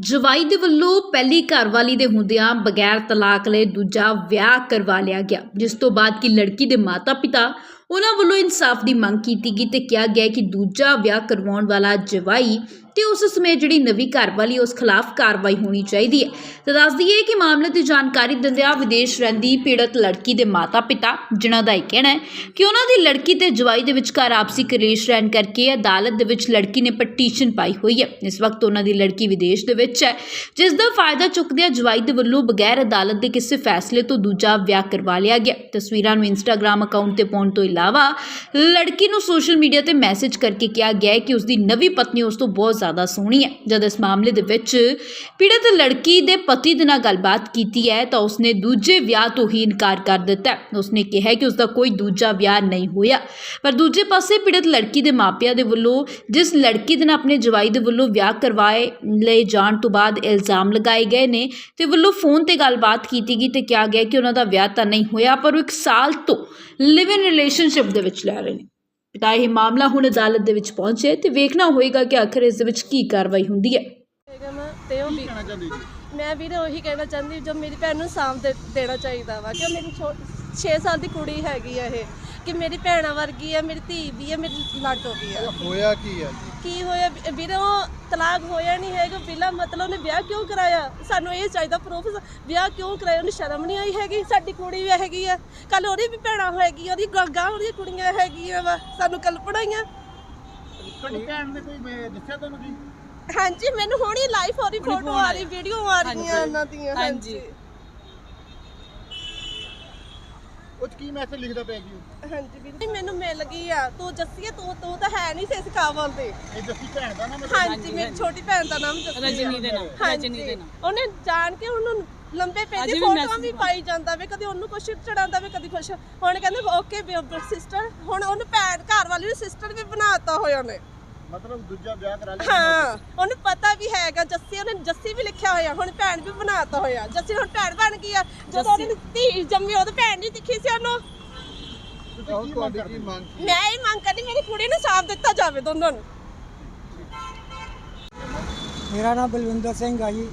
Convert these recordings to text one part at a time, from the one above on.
ਜਵਾਈ ਦੇ ਵੱਲੋਂ ਪਹਿਲੀ ਘਰਵਾਲੀ ਦੇ ਹੁੰਦਿਆਂ ਬਗੈਰ ਤਲਾਕ ਲਈ ਦੂਜਾ ਵਿਆਹ ਕਰਵਾ ਲਿਆ ਗਿਆ, ਜਿਸ ਤੋਂ ਬਾਅਦ ਕਿ ਲੜਕੀ ਦੇ ਮਾਤਾ-ਪਿਤਾ ਉਹਨਾਂ ਵੱਲੋਂ ਇਨਸਾਫ ਦੀ ਮੰਗ ਕੀਤੀ ਗਈ ਤੇ ਕਿਹਾ ਗਿਆ ਕਿ ਦੂਜਾ ਵਿਆਹ ਕਰਵਾਉਣ ਵਾਲਾ ਜਵਾਈ ਤੇ ਉਸ ਸਮੇਂ ਜਿਹੜੀ ਨਵੀਂ ਘਰਵਾਲੀ, ਉਸ ਖਿਲਾਫ ਕਾਰਵਾਈ ਹੋਣੀ ਚਾਹੀਦੀ ਹੈ। ਤੇ ਦੱਸ ਦਈਏ ਕਿ ਮਾਮਲੇ ਦੀ ਜਾਣਕਾਰੀ ਦਿੰਦਿਆਂ ਵਿਦੇਸ਼ ਰਹਿੰਦੀ ਪੀੜਤ ਲੜਕੀ ਦੇ ਮਾਤਾ-ਪਿਤਾ, ਜਿਨ੍ਹਾਂ ਦਾ ਇਹ ਕਹਿਣਾ ਹੈ ਕਿ ਉਹਨਾਂ ਦੀ ਲੜਕੀ ਤੇ ਜਵਾਈ ਦੇ ਵਿਚਕਾਰ ਆਪਸੀ ਕਲੇਸ਼ ਰਹਿਣ ਕਰਕੇ ਅਦਾਲਤ ਦੇ ਵਿੱਚ ਲੜਕੀ ਨੇ ਪਟੀਸ਼ਨ ਪਾਈ ਹੋਈ ਹੈ। ਇਸ ਵਕਤ ਉਹਨਾਂ ਦੀ ਲੜਕੀ ਵਿਦੇਸ਼ ਦੇ ਵਿੱਚ ਹੈ, ਜਿਸ ਦਾ ਫਾਇਦਾ ਚੁੱਕਦਿਆਂ ਜਵਾਈ ਦੇ ਵੱਲੋਂ ਬਗੈਰ ਅਦਾਲਤ ਦੇ ਕਿਸੇ ਫੈਸਲੇ ਤੋਂ ਦੂਜਾ ਵਿਆਹ ਕਰਵਾ ਲਿਆ ਗਿਆ। ਤਸਵੀਰਾਂ ਨੂੰ ਇੰਸਟਾਗ੍ਰam ਅਕਾਊਂਟ ਤੇ ਪਾਉਣ ਤੋਂ ਇਲਾਵਾ ਲੜਕੀ ਨੂੰ ਸੋਸ਼ਲ ਮੀਡੀਆ ਤੇ ਮੈਸੇਜ ਕਰਕੇ ਕਿਹਾ ਗਿਆ ਹੈ ਕਿ ਉਸ ਦੀ ਨਵੀਂ ਪਤਨੀ ਉਸ ਤੋਂ ਬਹੁਤ ਜ਼ਿਆਦਾ ਸੋਹਣੀ ਹੈ। ਜਦ ਇਸ ਮਾਮਲੇ ਦੇ ਵਿੱਚ ਪੀੜਤ ਲੜਕੀ ਦੇ ਪਤੀ ਦੇ ਨਾਲ ਗੱਲਬਾਤ ਕੀਤੀ ਹੈ, ਤਾਂ ਉਸਨੇ ਦੂਜੇ ਵਿਆਹ ਤੋਂ ਹੀ ਇਨਕਾਰ ਕਰ ਦਿੱਤਾ ਉਸਨੇ ਕਿਹਾ ਕਿ ਉਸਦਾ ਕੋਈ ਦੂਜਾ ਵਿਆਹ ਨਹੀਂ ਹੋਇਆ। ਪਰ ਦੂਜੇ ਪਾਸੇ ਪੀੜਤ ਲੜਕੀ ਦੇ ਮਾਪਿਆਂ ਦੇ ਵੱਲੋਂ ਜਿਸ ਲੜਕੀ ਦੇ ਨਾਲ ਆਪਣੇ ਜਵਾਈ ਦੇ ਵੱਲੋਂ ਵਿਆਹ ਕਰਵਾਏ ਲਏ ਜਾਣ ਤੋਂ ਬਾਅਦ ਇਲਜ਼ਾਮ ਲਗਾਏ ਗਏ ਨੇ ਤੇ ਵੱਲੋਂ ਫੋਨ ਤੇ ਗੱਲਬਾਤ ਕੀਤੀ ਗਈ ਤੇ ਕਿਹਾ ਗਿਆ ਕਿ ਉਹਨਾਂ ਦਾ ਵਿਆਹ ਤਾਂ ਨਹੀਂ ਹੋਇਆ, ਪਰ ਉਹ ਇੱਕ ਸਾਲ ਤੋਂ ਲਿਵ ਇਨ ਰਿਲੇਸ਼ਨਸ਼ਿਪ ਦੇ ਵਿੱਚ ਲੈ ਰਹੇ ਨੇ। ਤਾਂ ਇਹ ਮਾਮਲਾ ਹੁਣ ਅਦਾਲਤ ਦੇ ਵਿੱਚ ਪਹੁੰਚਿਆ ਹੈ ਤੇ ਵੇਖਣਾ ਹੋਏਗਾ ਕਿ ਆਖਰ ਇਸ ਦੇ ਵਿੱਚ ਕੀ ਕਾਰਵਾਈ ਹੁੰਦੀ ਹੈ। ਹੈਗਾ ਮੈਂ ਤੇ ਉਹ ਵੀ ਮੈਂ ਵੀਰੇ ਉਹੀ ਕਹਿਣਾ ਚਾਹੁੰਦੀ ਜੋ ਮੇਰੀ ਭੈਣ ਨੂੰ ਸਾਂਭ ਦੇ ਦੇਣਾ ਚਾਹੀਦਾ ਵਾ ਕਿ ਮੇਰੀ 6 ਸਾਲ ਦੀ ਕੁੜੀ ਹੈਗੀ ਆ ਇਹ। ਕਿ ਮੇਰੀ ਭੈਣਾਂ ਵਰਗੀ ਆ ਮੇਰੀ ਧੀ ਵੀ ਆ ਮੇਰੀ ਲਾਟੋ ਵੀ ਆ। ਹੋਇਆ ਕੀ ਹੈ ਜੀ? ਕੀ ਹੋਇਆ? ਵੀ- ਵੀਰੇ ਉਹ ਤਲਾਕ ਹੋਇਆ ਨਹੀਂ ਹੈਗਾ। ਬਿਲਾ ਮਤਲਬ ਉਹਨੇ ਵਿਆਹ ਕਿਉਂ ਕਰਾਇਆ? ਸਾਨੂੰ ਇਹ ਚਾਹੀਦਾ ਪ੍ਰੂਫ ਵਿਆਹ ਕਿਉਂ ਕਰਾਇਆ? ਉਹਨੂੰ ਸ਼ਰਮ ਨਹੀਂ ਆਈ ਹੈਗੀ? ਸਾਡੀ ਕੁੜੀ ਵੀ ਹੈਗੀ ਆ। ਕੱਲ ਉਹਦੀ ਵੀ ਭੈਣਾਂ ਹੋਏਗੀ ਉਹਦੀ ਗਾਂ ਉਹਦੀਆਂ ਕੁੜੀਆਂ ਹੈਗੀਆਂ ਵਾ। ਸਾਨੂੰ ਕਲਪਣਾਈਆਂ ਤੁਹਾਡੀ ਭੈਣ ਨੇ ਕੋਈ ਮੈਂ ਦੱਸਿਆ ਤੁਹਾਨੂੰ ਜੀ ਹਾਂਜੀ ਮੈਨੂੰ ਹੁਣੀ ਲਾਈਵ ਹੋ ਰਹੀ ਫੋਟੋ ਆ ਰਹੀ ਵੀਡੀਓ ਆ ਰਹੀਆਂ ਉਹਨਾਂ ਦੀਆਂ ਹਾਂਜੀ। ਉਹ 'ਚ ਕੀ ਮੈਸੇਜ ਲਿਖਦਾ ਪਿਆ ਜੀ ਉਹ? ਹਾਂਜੀ ਵੀਰੇ ਮੈਨੂੰ ਮਿਲ ਗਈ ਆ। ਤੂੰ ਜੱਸੀਏ ਤੂੰ ਤੂੰ ਤਾਂ ਹੈ ਨਹੀਂ ਸੀ ਇਸ ਕਾਬਲ ਤੇ। ਇਹ ਜੱਸੀ ਭੈਣ ਦਾ ਨਾਮ ਹੈ ਹਾਂਜੀ ਮੇਰੀ ਛੋਟੀ ਭੈਣ ਦਾ ਨਾਮ ਜੱਸੀ ਰਜਨੀ ਦੇ ਨਾਮ ਰਜਨੀ ਦੇ ਨਾਮ। ਉਹਨੇ ਜਾਣ ਕੇ ਉਹਨੂੰ ਲੰਬੇ ਪੇਜ ਅੱਜ ਦੀ ਵੀ ਫੋਟੋਆਂ message ਵੀ ਪਾਈ ਜਾਂਦਾ ਵੇ ਕਦੇ ਉਹਨੂੰ ਕੁਛ ਚੜਾਉਂਦਾ ਵੇ ਕਦੀ ਕੁਛ। ਹੁਣ ਕਹਿੰਦੇ ਓਕੇ ਸਿਸਟਰ ਹੁਣ ਉਹਨੂੰ ਭੈਣ ਘਰ ਵਾਲੀ ਨੂੰ ਸਿਸਟਰ ਵੀ ਬਣਾਤਾ ਹੋਇਆ ਉਹਨੇ। ਮਤਲਬ ਦੂਜਾ ਵਿਆਹ ਕਰਾ ਲਿਆ। ਹਾਂ ਉਹਨੂੰ ਪਤਾ ਵੀ ਹੈਗਾ ਜੱਸੀ ਉਹਨੇ ਜੱਸੀ ਵੀ ਲਿਖਿਆ ਹੋਇਆ ਹੁਣ ਭੈਣ ਵੀ ਬਣਾਤਾ ਹੋਇਆ। ਜੱਸੀ ਹੁਣ ਭੈਣ ਬਣ ਗਈ ਆ। ਜਦੋਂ ਉਹਨੇ ਧੀ ਜੰਮੀ ਉਹਦੇ ਭੈਣ ਨਹੀਂ ਦਿਖੀ ਸੀ ਉਹਨੂੰ। ਤੁਸੀਂ ਕੀ ਮੰਗ ਕਰਦੇ ਮੰਗ ਮੈਂ ਇਹ ਮੰਗ ਕਰਦੀ ਮੇਰੀ ਕੁੜੀ ਨੂੰ ਸਾਫ਼ ਦਿੱਤਾ ਜਾਵੇ ਦੋਨਾਂ ਨੂੰ। ਮੇਰਾ ਨਾਮ ਬਲਵਿੰਦਰ ਸਿੰਘ ਆ ਜੀ।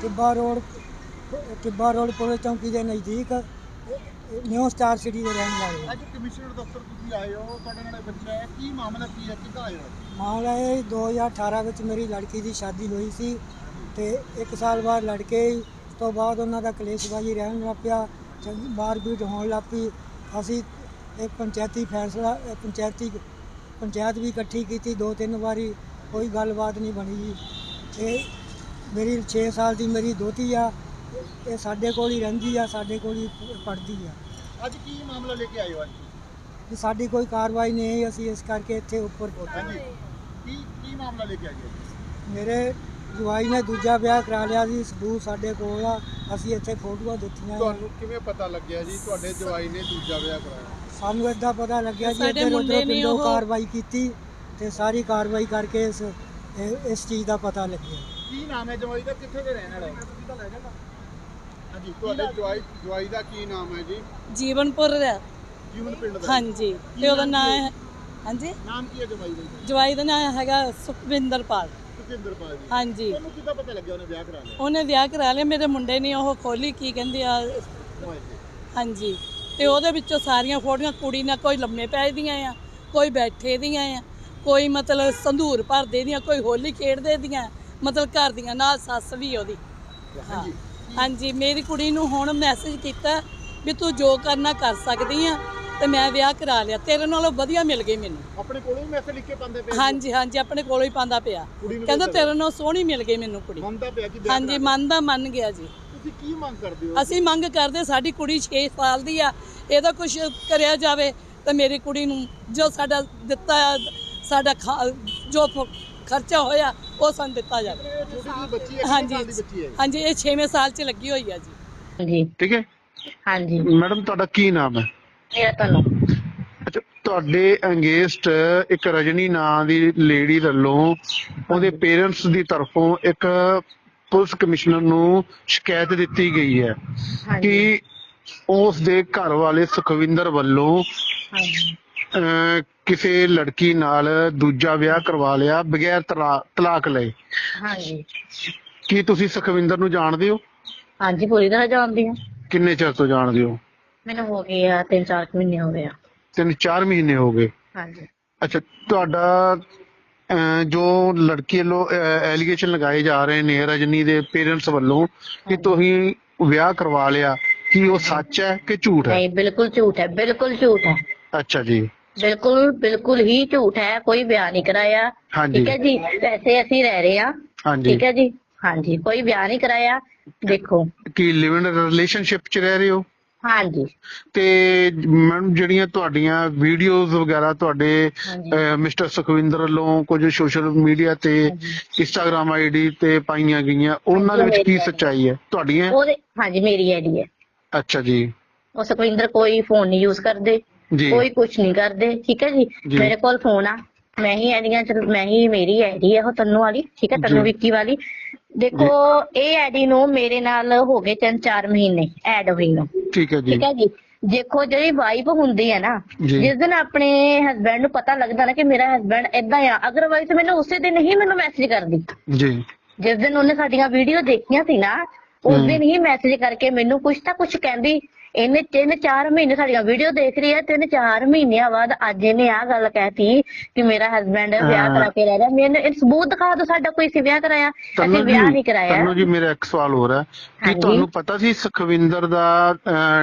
Tibba road Tibba road police ਚੌਂਕੀ ਦੇ ਨਜ਼ਦੀਕ ਨਿਊ ਸਟਾਰ ਸਿਟੀ ਦੇ ਰਹਿਣ ਵਾਲੇ ਹਾਂ। ਅੱਜ ਕਮਿਸ਼ਨਰ ਦਫ਼ਤਰ ਤੁਸੀਂ ਆਏ ਹੋ ਤੁਹਾਡੇ ਨਾਲ ਇਹ ਬੱਚਾ ਹੈ ਕੀ ਮਾਮਲਾ ਕੀ ਹੈ ਕਿੱਦਾਂ ਆਏ ਹੋ ਮਾਮਲਾ ਇਹ 2018 ਵਿੱਚ ਮੇਰੀ ਲੜਕੀ ਦੀ ਸ਼ਾਦੀ ਹੋਈ ਸੀ ਤੇ ਇੱਕ ਸਾਲ ਬਾਅਦ ਲੜਕੇ ਹੀ, ਉਸ ਤੋਂ ਬਾਅਦ ਉਹਨਾਂ ਦਾ ਕਲੇਸ਼ਬਾਜੀ ਰਹਿਣ ਲੱਗ ਪਿਆ ਚੰਗੀ ਮਾਰਪੀਟ ਹੋਣ ਲੱਗ ਪਈ। ਅਸੀਂ ਇੱਕ ਪੰਚਾਇਤੀ ਫੈਸਲਾ ਇਹ ਪੰਚਾਇਤੀ ਪੰਚਾਇਤ ਵੀ ਇਕੱਠੀ ਕੀਤੀ ਦੋ ਤਿੰਨ ਵਾਰੀ ਕੋਈ ਗੱਲਬਾਤ ਨਹੀਂ ਬਣੀ ਜੀ। ਤੇ ਮੇਰੀ 6 ਸਾਲ ਦੀ ਮੇਰੀ ਦੋਤੀ ਆ ਇਹ ਸਾਡੇ ਕੋਲ ਹੀ ਰਹਿੰਦੀ ਆ ਸਾਡੇ ਕੋਲ ਹੀ ਪੜਦੀ ਆ। ਅੱਜ ਕੀ ਮਾਮਲਾ ਲੈ ਕੇ ਆਏ ਹੋ ਅੱਜ? ਵੀ ਸਾਡੀ ਕੋਈ ਕਾਰਵਾਈ ਨਹੀਂ ਹੋਈ ਅਸੀਂ ਇਸ ਕਰਕੇ ਇੱਥੇ ਉੱਪਰ ਹਾਂਜੀ। ਕੀ ਕੀ ਮਾਮਲਾ ਲੈ ਕੇ ਆਏ ਹੋ ਮੇਰੇ ਜਵਾਈ ਨੇ ਦੂਜਾ ਵਿਆਹ ਕਰਾ ਲਿਆ ਸੀ ਸਬੂਤ ਸਾਡੇ ਕੋਲ ਆ ਅਸੀਂ ਇੱਥੇ ਫੋਟੋਆਂ ਦਿੱਤੀਆਂ। ਤੁਹਾਨੂੰ ਕਿਵੇਂ ਪਤਾ ਲੱਗਿਆ ਜੀ ਤੁਹਾਡੇ ਜਵਾਈ ਨੇ ਦੂਜਾ ਵਿਆਹ ਕਰਾਇਆ? ਸਾਨੂੰ ਇਦਾਂ ਪਤਾ ਲੱਗਿਆ ਜੀ ਸਾਡੇ ਇੱਧਰ ਮੁੰਡੇ ਉੱਧਰ ਨੇ ਪਿੰਡੋਂ ਉਹ- ਕਾਰਵਾਈ ਕੀਤੀ ਤੇ ਸਾਰੀ ਕਾਰਵਾਈ ਕਰਕੇ ਇਸ ਇਹ- ਇਸ ਚੀਜ਼ ਦਾ ਪਤਾ ਲੱਗਿਆ। ਕੀ ਨਾਮ ਹੈ ਜਵਾਈ ਦਾ? ਕਿੱਥੇ ਦੇ ਰਹਿਣ ਵਾਲੇ ਹਾਂਜੀ ਤੁਹਾਡੇ ਜਵਾਈ ਜਵਾਈ ਦਾ ਕੀ ਨਾਮ ਹੈ ਜੀ? ਜੀਵਨਪੁਰ ਦਾ। ਜੀਵਨ ਪਿੰਡ ਦਾ। ਹਾਂਜੀ ਤੇ ਉਹਦਾ ਨਾਮ ਹੈ? ਹਾਂਜੀ? ਨਾਮ ਕੀ ਹੈ ਜਵਾਈ ਦਾ ਜੀ? ਜਵਾਈ ਦਾ ਨਾਮ ਹੈਗਾ ਸੁਖਵਿੰਦਰਪਾਲ ਸੁਖਿੰਦਰਪਾਲ ਜੀ। ਹਾਂਜੀ। ਤੁਹਾਨੂੰ ਕਿੱਦਾਂ ਪਤਾ ਲੱਗਿਆ? ਉਹਨੇ ਵਿਆਹ ਕਰਾ ਲਿਆ? ਉਹਨੇ ਵਿਆਹ ਕਰਾ ਲਿਆ ਮੇਰੇ ਮੁੰਡੇ ਨੇ ਉਹ ਖੋਲੀ ਕੀ ਕਹਿੰਦੇ ਆ ਮੋਬਾਈਲ ਤੇ। ਹਾਂਜੀ। ਤੇ ਉਹਦੇ ਵਿੱਚੋਂ ਸਾਰੀਆਂ ਫੋਟੋਆਂ ਕੁੜੀ ਨਾਲ ਕੋਈ ਲੰਮੇ ਪੈ ਦੀਆਂ ਆ ਕੋਈ ਬੈਠੇ ਦੀਆਂ ਆ ਕੋਈ ਮਤਲਬ ਸੰਧੂਰ ਭਰਦੇ ਦੀਆਂ ਕੋਈ ਹੋਲੀ ਖੇਡਦੇ ਦੀਆਂ ਮਤਲਬ ਘਰ ਦੀਆਂ ਨਾਲ ਸੱਸ ਵੀ ਉਹਦੀ। ਹਾਂਜੀ। ਹਾਂਜੀ ਮੇਰੀ ਕੁੜੀ ਨੂੰ ਹੁਣ ਮੈਸੇਜ ਕੀਤਾ ਵੀ ਤੂੰ ਜੋ ਕਰਨਾ ਕਰ ਸਕਦੀ ਆ ਤੇ ਮੈਂ ਵਿਆਹ ਕਰਾ ਲਿਆ। ਤੇਰੇ ਨਾਲੋਂ ਵਧੀਆ ਮਿਲ ਗਈ ਮੈਨੂੰ। ਆਪਣੇ ਕੋਲੋਂ ਵੀ ਮੈਸੇਜ ਲਿਖ ਕੇ ਪਾਉਂਦੇ ਪਏ ਹਾਂਜੀ ਹਾਂਜੀ ਆਪਣੇ ਕੋਲੋਂ ਹੀ ਪਾਉਂਦਾ ਪਿਆ। ਕੁੜੀ ਨੂੰ ਕਹਿੰਦਾ ਤੇਰੇ ਨਾਲੋਂ ਸੋਹਣੀ ਮਿਲ ਗਈ ਮੈਨੂੰ ਕੁੜੀ। ਮੰਨਦਾ ਪਿਆ ਕਿ ਵਿਆਹ ਹਾਂਜੀ ਮੰਨਦਾ ਮੰਨ ਗਿਆ ਜੀ। ਤੁਸੀਂ ਕੀ ਮੰਗ ਕਰਦੇ ਹੋ? ਅਸੀਂ ਮੰਗ ਕਰਦੇ ਸਾਡੀ ਕੁੜੀ 6 ਸਾਲ ਦੀ ਆ ਇਹਦਾ ਕੁਝ ਕਰਿਆ ਜਾਵੇ ਤੇ ਮੇਰੀ ਕੁੜੀ ਨੂੰ ਜੋ ਸਾਡਾ ਦਿੱਤਾ ਸਾਡਾ ਜੋ ਖਰਚਾ ਹੋਇਆ ਉਹ ਸਾਨੂੰ ਦਿੱਤਾ ਜਾਵੇ। ਛੋਟੀ ਜਿਹੀ ਬੱਚੀ ਹੈ ਹਾਂਜੀ। ਬੱਚੀ ਹੈ ਹਾਂਜੀ ਇਹ 6ਵੇਂ ਸਾਲ 'ਚ ਲੱਗੀ ਹੋਈ ਆ ਜੀ। ਹਾਂਜੀ। ਠੀਕ ਹੈ? ਹਾਂਜੀ। ਮੈਡਮ ਤੁਹਾਡਾ ਕੀ ਨਾਮ ਹੈ? ਮੇਰਾ ਤੁਹਾਨੂੰ ਅੱਛਾ ਤੁਹਾਡੇ ਅੰਗੇਸਟ ਇੱਕ ਰਜਨੀ ਨਾਂ ਦੀ ਲੇਡੀ ਵੱਲੋਂ ਉਹਦੇ ਪੇਰੈਂਟਸ ਦੀ ਤਰਫੋਂ ਇੱਕ ਪੁਲਿਸ ਕਮਿਸ਼ਨਰ ਨੂੰ ਸ਼ਿਕਾਇਤ ਦਿੱਤੀ ਗਈ ਹੈ ਕਿ ਉਸ ਦੇ ਘਰ ਵਾਲੇ ਸੁਖਵਿੰਦਰ ਵੱਲੋਂ ਹਾਂਜੀ। ਅਹ, ਕਿਸੇ ਲੜਕੀ ਨਾਲ ਦੂਜਾ ਵਿਆਹ ਕਰਵਾ ਲਿਆ ਬਗੈਰ ਤਲਾ- ਤਲਾਕ ਲਏ। ਹਾਂਜੀ। ਕੀ ਤੁਸੀਂ ਸੁਖਵਿੰਦਰ ਨੂੰ ਜਾਣਦੇ ਹੋ? ਹਾਂਜੀ ਪੂਰੀ ਤਰ੍ਹਾਂ ਜਾਣਦੀ ਹਾਂ। ਕਿੰਨੇ ਚਿਰ ਤੋਂ ਜਾਣਦੇ ਹੋ? ਮੈਨੂੰ ਹੋ ਗਏ ਆ ਤਿੰਨ ਚਾਰ ਕੁ ਮਹੀਨੇ ਹੋ ਗਏ ਆ। ਤਿੰਨ ਚਾਰ ਮਹੀਨੇ ਹੋ ਗਏ। ਹਾਂਜੀ। ਅੱਛਾ ਤੁਹਾਡਾ ਅਹ, ਜੋ ਲੜਕੀ ਵੱਲੋਂ ਐਲੀਗੇਸ਼ਨ ਲਗਾਏ ਜਾ ਰਹੇ ਨੇ ਰਜਨੀ ਦੇ ਪੇਰੈਂਟਸ ਵੱਲੋਂ ਕਿ ਤੁਸੀਂ ਵਿਆਹ ਕਰਵਾ ਲਿਆ ਕੀ ਉਹ ਸੱਚ ਹੈ ਕਿ ਝੂਠ ਹੈ? ਨਹੀਂ ਬਿਲਕੁਲ ਝੂਠ ਹੈ ਬਿਲਕੁਲ ਝੂਠ ਹੈ। ਅੱਛਾ ਜੀ। ਬਿਲਕੁਲ ਬਿਲਕੁਲ ਹੀ ਝੂਠ ਹੈ ਕੋਈ ਵਿਆਹ ਨਹੀਂ ਕਰਾਇਆ। ਹਾਂਜੀ। ਠੀਕ ਹੈ ਜੀ ਵੈਸੇ ਅਸੀਂ ਰਹਿ ਰਹੇ ਹਾਂ। ਹਾਂਜੀ। ਠੀਕ ਹੈ ਜੀ ਹਾਂਜੀ ਕੋਈ ਵਿਆਹ ਨਹੀਂ ਕਰਾਇਆ। ਦੇਖੋ। ਕੀ ਲਿਵ ਇਨ ਰਿਲੇਸ਼ਨਸ਼ਿਪ ਚ ਰਹਿ ਰਹੇ ਹੋ? ਹਾਂਜੀ। ਤੇ ਮੈਮ ਜਿਹੜੀਆਂ ਤੁਹਾਡੀਆਂ ਵੀਡੀਓਜ਼ ਵਗੈਰਾ ਤੁਹਾਡੇ ਹਾਂਜੀ। ਮਿਸਟਰ ਸੁਖਵਿੰਦਰ ਵੱਲੋਂ ਕੁਝ ਸੋਸ਼ਲ ਮੀਡੀਆ ਤੇ ਇੰਸਟਾਗ੍ਰam ਆਈਡੀ ਤੇ ਪਾਈਆਂ ਗਈਆਂ ਉਹਨਾਂ ਦੇ ਵਿੱਚ ਕੀ ਸੱਚਾਈ ਹੈ? ਤੁਹਾਡੀਆਂ? ਉਹਦੇ ਹਾਂਜੀ ਮੇਰੀ ਆਈਡੀ ਹੈ। ਅੱਛਾ ਜੀ। ਉਹ ਸੁਖਵਿੰਦਰ ਕੋਈ ਫੋਨ ਨਹੀਂ ਯੂਜ਼ ਕਰਦੇ। ਜੀ। ਕੋਈ ਕੁਝ ਨਹੀਂ ਕਰਦੇ ਠੀਕ ਹੈ ਜੀ? ਜੀ। ਮੇਰੇ ਕੋਲ ਫੋਨ ਆ। ਮੈਂ ਹੀ ਆਈਡੀਆਂ ਚ ਮੈਂ ਹੀ ਮੇਰੀ ਆਈਡੀ ਹੈ ਉਹ ਤੰਨੂ ਵਾਲੀ ਠੀਕ ਹੈ? ਤੰਨੂ ਜੀ। ਵਿੱਕੀ ਵਾਲੀ। ਦੇਖੋ ਇਹ ਆਈਡੀ ਨੂੰ ਮੇਰੇ ਨਾਲ ਹੋ ਗਏ ਤਿੰਨ ਚਾਰ ਮਹੀਨੇ ਐਡ ਹੋਈ ਨੂੰ। ਠੀਕ ਹੈ ਜੀ। ਠੀਕ ਹੈ ਜੀ? ਦੇਖੋ ਜਿਹੜੀ ਵਾਈਫ ਹੁੰਦੀ ਹੈ ਨਾ ਜੀ। ਜਿਸ ਦਿਨ ਆਪਣੇ ਹਸਬੰਡ ਨੂੰ ਪਤਾ ਲੱਗਦਾ ਨਾ ਕਿ ਮੇਰਾ ਹਸਬੰਡ ਏਦਾਂ ਆ ਅਗਰਵਾਈਜ਼ ਮੈਨੂੰ ਉਸੇ ਦਿਨ ਹੀ ਮੈਨੂੰ ਮੈਸੇਜ ਕਰਦੀ। ਜੀ। ਜਿਸ ਦਿਨ ਉਹਨੇ ਸਾਡੀਆਂ ਵੀਡੀਓ ਦੇਖੀਆਂ ਸੀ ਨਾ ਉਸ ਹਮ। ਦਿਨ ਹੀ ਮੈਸੇਜ ਕਰਕੇ ਮੈਨੂੰ ਕੁਛ ਤਾਂ ਕੁਛ ਕਹਿੰਦੀ ਇਹਨੇ ਤਿੰਨ ਚਾਰ ਮਹੀਨੇ ਸਾਡੀਆਂ ਵੀਡੀਓ ਦੇਖ ਰਹੀ ਹੈ ਤਿੰਨ ਚਾਰ ਮਹੀਨਿਆਂ ਬਾਅਦ ਅੱਜ ਇਹਨੇ ਆ ਗੱਲ ਕਹਿਤੀ ਕਿ ਮੇਰਾ ਹਸਬੰਡ ਵਿਆਹ। ਕਰਾ ਕੇ ਰਹਿ ਰਿਹਾ। ਮੈਨੂੰ ਇਹ ਸਬੂਤ ਦਿਖਾ ਦਿਓ ਸਾਡਾ ਕੋਈ ਸੀ ਵਿਆਹ ਕਰਾਇਆ ਅਸੀਂ ਵਿਆਹ ਨਹੀਂ ਕਰਾਇਆ। ਤਨੂੰ ਜੀ ਮੇਰਾ ਇੱਕ ਸਵਾਲ ਹੋਰ ਹੈ। ਕਿ ਹਾਂਜੀ। ਤੁਹਾਨੂੰ ਪਤਾ ਸੀ ਸੁਖਵਿੰਦਰ ਦਾ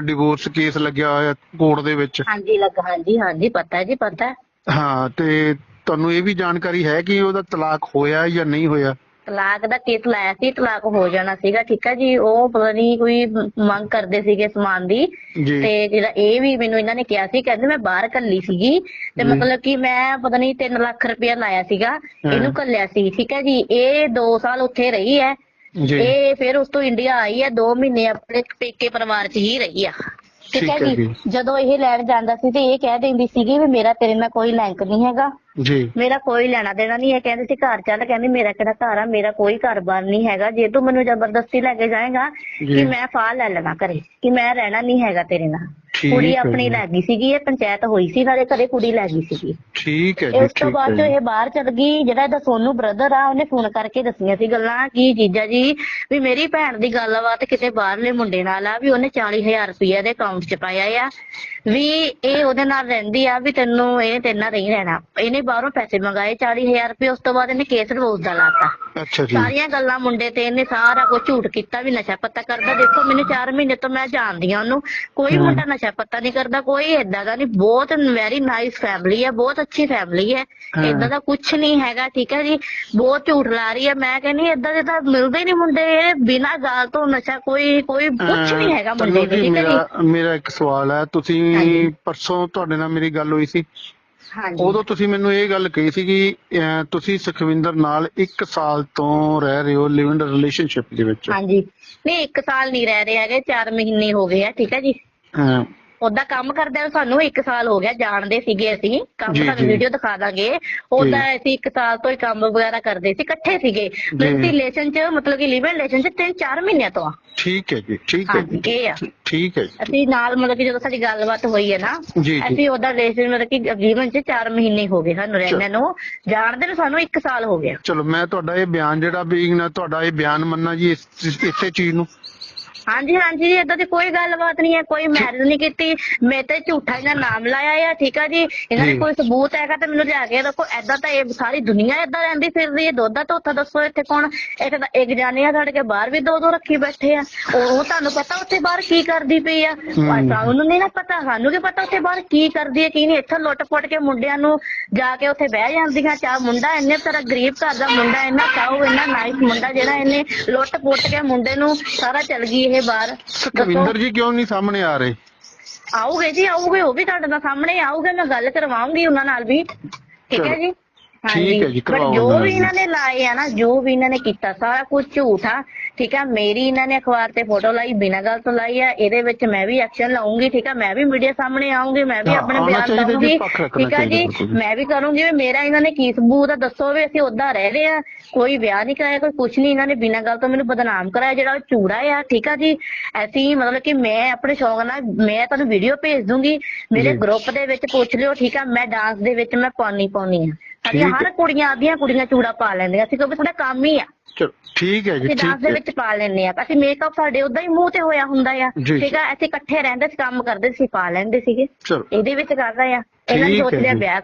ਡਿਵੋਰਸ ਕੇਸ ਲੱਗਿਆ ਹੋਇਆ ਕੋਰਟ ਦੇ ਵਿੱਚ? ਹਾਂਜੀ ਲੱਗ ਹਾਂਜੀ ਹਾਂਜੀ ਪਤਾ ਜੀ ਪਤਾ। ਹਾਂ ਤੇ ਤੁਹਾਨੂੰ ਇਹ ਵੀ ਜਾਣਕਾਰੀ ਹੈ ਕਿ ਉਹਦਾ ਤਲਾਕ ਹੋਇਆ ਜਾਂ ਨਹੀਂ ਹੋਇਆ? ਤਲਾਕ ਦਾ ਕੇਸ ਲਾਇਆ ਸੀ ਤਲਾਕ ਹੋ ਜਾਣਾ ਸੀਗਾ ਠੀਕ ਹੈ ਜੀ? ਉਹ ਪਤਾ ਨਹੀਂ ਕੋਈ ਮੰਗ ਕਰਦੇ ਸੀਗੇ ਸਮਾਨ ਦੀ ਤੇ ਜਿਹੜਾ ਇਹ ਵੀ ਮੈਨੂੰ ਇਹਨਾਂ ਨੇ ਕਿਹਾ ਸੀ ਕਹਿੰਦੇ ਮੈਂ ਬਾਹਰ ਕੱਲੀ ਸੀਗੀ ਤੇ। ਮਤਲਬ ਕਿ ਮੈਂ ਪਤਾ ਨਹੀਂ 3 ਲੱਖ ਰੁਪਇਆ ਲਾਇਆ ਸੀਗਾ। ਇਹਨੂੰ ਕੱਲਿਆ ਸੀ ਠੀਕ ਹੈ ਜੀ? ਇਹ 2 ਸਾਲ ਉੱਥੇ ਰਹੀ ਹੈ ਇਹ ਫਿਰ ਉਸ ਤੋਂ ਇੰਡੀਆ ਆਈ ਹੈ 2 ਮਹੀਨੇ ਆਪਣੇ ਪੇਕੇ ਪਰਿਵਾਰ 'ਚ ਹੀ ਰਹੀ ਆ। ਠੀਕ ਹੈ ਜੀ। ਜਦੋਂ ਇਹ ਲੈਣ ਜਾਂਦਾ ਸੀ ਤੇ ਇਹ ਕਹਿ ਦਿੰਦੀ ਸੀਗੀ ਵੀ ਮੇਰਾ ਤੇਰੇ ਨਾਲ ਕੋਈ ਲਿੰਕ ਨਹੀਂ ਹੈਗਾ। ਜੀ। ਮੇਰਾ ਕੋਈ ਲੈਣਾ ਦੇਣਾ ਨਹੀਂ ਹੈ ਕਹਿੰਦੇ ਸੀ ਘਰ ਚੱਲ ਕਹਿੰਦੀ ਮੇਰਾ ਕਿਹੜਾ ਘਰ ਆ ਮੇਰਾ ਕੋਈ ਘਰ-ਬਾਰ ਨਹੀਂ ਹੈਗਾ। ਜੇ ਤੂੰ ਮੈਨੂੰ ਜ਼ਬਰਦਸਤੀ ਲੈ ਕੇ ਜਾਏਗਾ। ਕਿ ਮੈਂ ਫਾਹ ਲੈ ਲੈਣਾ ਘਰੇ ਕਿ ਮੈਂ ਰਹਿਣਾ ਨਹੀਂ ਹੈਗਾ ਤੇਰੇ ਨਾਲ। ਕੁੜੀ ਆਪਣੀ। ਲੈ ਗਈ ਸੀਗੀ ਇਹ ਪੰਚਾਇਤ ਹੋਈ ਸੀ ਨਾਲੇ ਘਰੇ ਕੁੜੀ ਲੈ ਗਈ ਸੀਗੀ ਠੀਕ ਹੈ ਜੀ ਉਸ ਤੋਂ ਬਾਅਦ ਚੋਂ। ਇਹ ਬਾਹਰ ਚਲ ਗਈ ਜਿਹੜਾ ਇਹਦਾ ਸੋਨੂ ਬ੍ਰਦਰ ਆ ਉਹਨੇ ਫੋਨ ਕਰਕੇ ਦੱਸੀਆਂ ਸੀ ਗੱਲਾਂ ਕਿ ਜੀਜਾ ਜੀ ਵੀ ਮੇਰੀ ਭੈਣ ਦੀ ਗੱਲਬਾਤ ਕਿਤੇ ਬਾਹਰਲੇ ਮੁੰਡੇ ਨਾਲ ਆ ਵੀ ਉਹਨੇ 40000 ਰੁਪਏ ਦੇ ਅਕਾਊਂਟ 'ਚ ਪਾਇਆ ਆ ਵੀ ਇਹ ਉਹਦੇ ਨਾਲ ਰਹਿੰਦੀ ਆ ਵੀ ਤੈਨੂੰ ਇਹ ਤੇਰੇ ਨਾਲ ਨਹੀਂ ਰਹਿਣਾ ਇਹਨੇ ਬਾਹਰੋਂ ਪੈਸੇ ਮੰਗਾਏ 40000 ਰੁਪਏ ਉਸ ਤੋਂ ਬਾਅਦ ਇਹਨੇ ਕੇਸ ਡਿਵੋਰਸ ਦਾ ਲਾਤਾ ਅੱਛਾ ਜੀ। ਸਾਰੀਆਂ ਗੱਲਾਂ ਮੁੰਡੇ ਤੇ ਇਹਨੇ ਸਾਰਾ ਕੁਝ ਝੂਠ ਕੀਤਾ ਵੀ ਨਸ਼ਾ ਪੱਤਾ ਕਰਦਾ। ਦੇਖੋ ਮੈਨੂੰ 4 ਮਹੀਨੇ ਤੋਂ ਮੈਂ ਜਾਣਦੀ ਆ ਉਹਨੂੰ। ਕੋਈ। ਮੁੰਡਾ ਨਸ਼ਾ ਪੱਤਾ ਨਹੀਂ ਕਰਦਾ ਕੋਈ ਏਦਾਂ ਦਾ ਨਹੀਂ। ਬਹੁਤ ਵੈਰੀ ਨਾਈਸ ਫੈਮਿਲੀ ਹੈ ਬਹੁਤ ਅੱਛੀ ਫੈਮਿਲੀ ਹੈ। ਏਦਾਂ ਦਾ ਕੁਝ ਨਹੀਂ ਹੈਗਾ ਠੀਕ ਹੈ ਜੀ। ਬਹੁਤ ਝੂਠ ਲਾ ਰਹੀ ਹੈ। ਮੈਂ ਕਹਿੰਨੀ ਏਦਾਂ ਦੇ ਤਾਂ ਮਿਲਦੇ ਹੀ ਨਹੀਂ ਮੁੰਡੇ। ਇਹ ਬਿਨਾਂ ਗਾਲ ਤੋਂ ਨਸ਼ਾ ਕੋਈ ਕੋਈ ਕੁਝ ਨਹੀਂ ਹੈਗਾ ਮੁੰਡੇ ਦੇ ਠੀਕ ਹੈ ਜੀ। ਮੇਰਾ ਇੱਕ ਸਵਾਲ ਹੈ। ਤੁਸੀਂ। ਪਰਸੋਂ ਤੁਹਾਡੇ ਨਾਲ ਮੇਰੀ ਗੱਲ ਹੋਈ ਸੀ। ਹਾਂਜੀ। ਉਦੋਂ ਤੁਸੀਂ ਮੈਨੂੰ ਇਹ ਗੱਲ ਕਹੀ ਸੀ ਕਿ ਤੁਸੀਂ ਸੁਖਵਿੰਦਰ ਨਾਲ 1 ਸਾਲ ਤੋਂ ਰਹਿ ਰਹੇ ਹੋ ਲਿਵ ਇਨ ਰਿਲੇਸ਼ਨਸ਼ਿਪ ਦੇ ਵਿੱਚ। ਹਾਂਜੀ। ਨਹੀਂ 1 ਸਾਲ ਨਹੀਂ ਰਹਿ ਰਹੇ ਹੈਗੇ 4 ਮਹੀਨੇ ਹੋ ਗਏ ਆ ਠੀਕ ਹੈ ਜੀ? ਹਾਂ, ਉਹਦਾ ਕੰਮ ਕਰਦਿਆਂ ਨੂੰ ਸਾਨੂੰ 1 ਸਾਲ ਹੋ ਗਿਆ ਜਾਣਦੇ ਸੀਗੇ ਅਸੀਂ। ਕੰਮ ਜੀ, ਤੁਹਾਨੂੰ ਜੀ। ਵੀਡੀਓ ਦਿਖਾ ਦਾਂਗੇ। ਉਹਦਾ ਅਸੀਂ 1 ਸਾਲ ਤੋਂ ਹੀ ਕੰਮ ਵਗੈਰਾ ਕਰਦੇ ਸੀ ਇਕੱਠੇ ਸੀਗੇ। ਮਤਲਬ ਰਿਲੇਸ਼ਨ ਚ ਮਤਲਬ ਕਿ ਲਿਵ ਰਿਲੇਸ਼ਨ ਚ 3-4 ਮਹੀਨਿਆਂ ਤੋਂ ਆ। ਠੀਕ ਹੈ ਜੀ ਠੀਕ ਹੈ ਹਾਂਜੀ ਜੀ ਇਹ ਆ। ਠੀਕ ਹੈ ਜੀ। ਅਸੀਂ ਨਾਲ ਮਤਲਬ ਕਿ ਜਦੋਂ ਸਾਡੀ ਗੱਲਬਾਤ ਹੋਈ ਹੈ ਨਾ ਜੀ, ਜੀ। ਅਸੀਂ ਉਹਦਾ ਰਿਲੇਸ਼ਨ ਮਤਲਬ ਕਿ ਜੀਵਨ ਚ 4 ਮਹੀਨੇ ਹੋ ਗਏ ਸਾਨੂੰ ਰਹਿੰਦੇ ਨੂੰ। ਜਾਣਦੇ ਨੂੰ ਸਾਨੂੰ 1 ਸਾਲ ਹੋ ਗਿਆ। ਚਲੋ ਮੈਂ ਤੁਹਾਡਾ ਇਹ ਬਿਆਨ ਜਿਹੜਾ ਵੀ ਨਾ ਤੁਹਾਡਾ ਇਹ ਬਿਆਨ ਮੰਨਣਾ ਜੀ ਇਸ ਇਸੇ ਚੀਜ਼ ਨੂੰ। ਹਾਂਜੀ ਹਾਂਜੀ ਜੀ ਏਦਾਂ ਦੀ ਕੋਈ ਗੱਲਬਾਤ ਨਹੀਂ ਹੈ ਕੋਈ ਮੈਰਿਜ ਨਹੀਂ ਕੀਤੀ। ਮੈਂ ਤੇ ਝੂਠਾ ਇਹਨਾਂ ਨਾਮ ਲਾਇਆ ਆ ਠੀਕ ਆ ਜੀ? ਇਹਨਾਂ ਦੇ। ਕੋਈ ਸਬੂਤ ਹੈਗਾ ਤਾਂ ਮੈਨੂੰ ਲਿਆ ਕੇ ਰੱਖੋ। ਏਦਾਂ ਤਾਂ ਇਹ ਸਾਰੀ ਦੁਨੀਆ ਏਦਾਂ ਰਹਿੰਦੀ ਫਿਰਦੀ ਹੈ। ਦੁੱਧ ਦਾ ਧੋਤਾ ਦੱਸੋ ਇੱਥੇ ਕੌਣ? ਇੱਥੇ ਤਾਂ ਇੱਕ ਜਾਨੇ ਆ ਸਾਡੇ ਕੇ ਬਾਹਰ ਵੀ ਦੋ ਦੋ ਰੱਖੀ ਬੈਠੇ ਆ। ਉਹ ਉਹ ਤੁਹਾਨੂੰ ਪਤਾ ਉੱਥੇ ਬਾਹਰ ਕੀ ਕਰਦੀ ਪਈ ਆ? ਪਰ ਸਾਨੂੰ ਨਹੀਂ ਨਾ ਪਤਾ ਸਾਨੂੰ ਕੀ ਪਤਾ ਉੱਥੇ ਬਾਹਰ ਕੀ ਕਰਦੀ ਹੈ ਕੀ ਨਹੀਂ। ਇੱਥੇ ਲੁੱਟ ਪੁੱਟ ਕੇ ਮੁੰਡਿਆਂ ਨੂੰ ਜਾ ਕੇ ਉੱਥੇ ਬਹਿ ਜਾਂਦੀਆਂ। ਚਾ ਮੁੰਡਾ ਇੰਨੇ ਤਰ੍ਹਾਂ ਗਰੀਬ ਘਰ ਦਾ ਮੁੰਡਾ ਇੰਨਾ ਚਾਹੋ ਇੰਨਾ ਨਾਈਸ ਮੁੰਡਾ ਜਿਹੜਾ ਇਹਨੇ ਲੁੱਟ ਪੁੱਟ ਕੇ ਮੁੰਡੇ ਨੂੰ ਸਾਰਾ ਚਲ ਗਈ ਇਹ ਬਾਹਰ। ਸੁਖਵਿੰਦਰ ਜੀ ਕਿਉਂ ਨਹੀਂ ਸਾਹਮਣੇ ਆ ਰਹੇ? ਆਉਗੇ ਜੀ ਆਉਗੇ ਉਹ ਵੀ ਤੁਹਾਡੇ ਨਾਲ ਸਾਹਮਣੇ ਆਉਗੇ ਮੈਂ ਗੱਲ ਕਰਵਾਉਂਗੀ ਉਹਨਾਂ ਨਾਲ ਵੀ। ਠੀਕ ਹੈ। ਜੀ। ਠੀਕ ਹੈ ਜੀ, ਕਰਵਾਓ ਜੋ ਵੀ। ਇਹਨਾਂ ਨੇ ਲਾਏ ਆ ਨਾ ਜੋ ਵੀ ਇਹਨਾਂ ਨੇ ਕੀਤਾ ਸਾਰਾ ਕੁਝ ਝੂਠ ਆ ਠੀਕ ਆ? ਮੇਰੀ ਇਹਨਾਂ ਨੇ ਅਖਬਾਰ ਤੇ ਫੋਟੋ ਲਾਈ ਬਿਨਾਂ ਗੱਲ ਤੋਂ ਲਾਈ ਆ ਇਹਦੇ ਵਿੱਚ ਮੈਂ ਵੀ ਐਕਸ਼ਨ ਲਾਉਂਗੀ ਠੀਕ ਆ? ਮੈਂ ਵੀ ਮੀਡੀਆ ਸਾਹਮਣੇ ਆਉਂਗੀ ਮੈਂ ਵੀ ਆਪਣੇ ਬਿਆਨ ਰੱਖਣਾ ਠੀਕ ਆ ਜੀ। ਮੈਂ ਵੀ ਕਰੂੰਗੀ ਵੀ ਮੇਰਾ ਇਹਨਾਂ ਨੇ ਕੀ ਸਬੂਤ ਆ ਦੱਸੋ ਵੀ ਅਸੀਂ ਉਦਾਂ ਰਹਿ ਰਹੇ ਆ ਕੋਈ ਵਿਆਹ ਨਹੀਂ ਕਰਾਇਆ ਕੋਈ ਕੁਛ ਨਹੀਂ ਇਹਨਾਂ ਨੇ ਬਿਨਾਂ ਗੱਲ ਤੋਂ ਮੈਨੂੰ ਬਦਨਾਮ ਕਰਾਇਆ ਜਿਹੜਾ ਉਹ ਚੂੜਾ ਆ ਠੀਕ ਆ ਜੀ? ਅਸੀਂ ਮਤਲਬ ਕਿ ਮੈਂ ਆਪਣੇ ਸ਼ੌਕ ਨਾਲ ਮੈਂ ਤੁਹਾਨੂੰ ਵੀਡੀਓ ਭੇਜ ਦੂੰਗੀ ਮੇਰੇ। ਗਰੁੱਪ ਦੇ ਵਿੱਚ ਪੁੱਛ ਲਿਓ ਠੀਕ ਆ? ਮੈਂ ਡਾਂਸ ਦੇ ਵਿੱਚ ਮੈਂ ਪਾਉਣੀ ਪਾਉਣੀ ਆ। ਸਾਡੀਆਂ ਠੀਕ ਹੈ। ਹਰ ਕੁੜੀਆਂ ਆਦੀਆਂ ਕੁੜੀਆਂ ਚੂੜਾ ਪਾ ਲੈਂਦੀਆਂ ਅਸੀਂ ਕਿਉਂਕਿ ਸਾਡਾ ਕੰਮ ਹੀ ਆ। ਚਲੋ ਠੀਕ ਹੈ ਜੀ ਅਸੀਂ ਡਾਂਸ ਠੀਕ ਦੇ ਹੈ। ਵਿੱਚ ਪਾ ਲੈਂਦੇ ਆ ਅਸੀਂ ਮੇਕਅਪ ਸਾਡੇ ਉਦਾਂ ਹੀ ਮੂੰਹ ਤੇ ਹੋਇਆ ਹੁੰਦਾ ਆ। ਜੀ। ਠੀਕ ਆ ਅਸੀਂ ਇਕੱਠੇ ਰਹਿੰਦੇ ਸੀ ਕੰਮ ਕਰਦੇ ਸੀ ਪਾ ਲੈਂਦੇ ਸੀਗੇ। ਚਲੋ। ਇਹਦੇ ਵਿੱਚ ਕਰ ਰਹੇ ਆ। ਇਹਨਾਂ ਨੇ ਠੀਕ ਹੈ ਸੋਚ ਲਿਆ ਜੀ। ਵਿਆਹ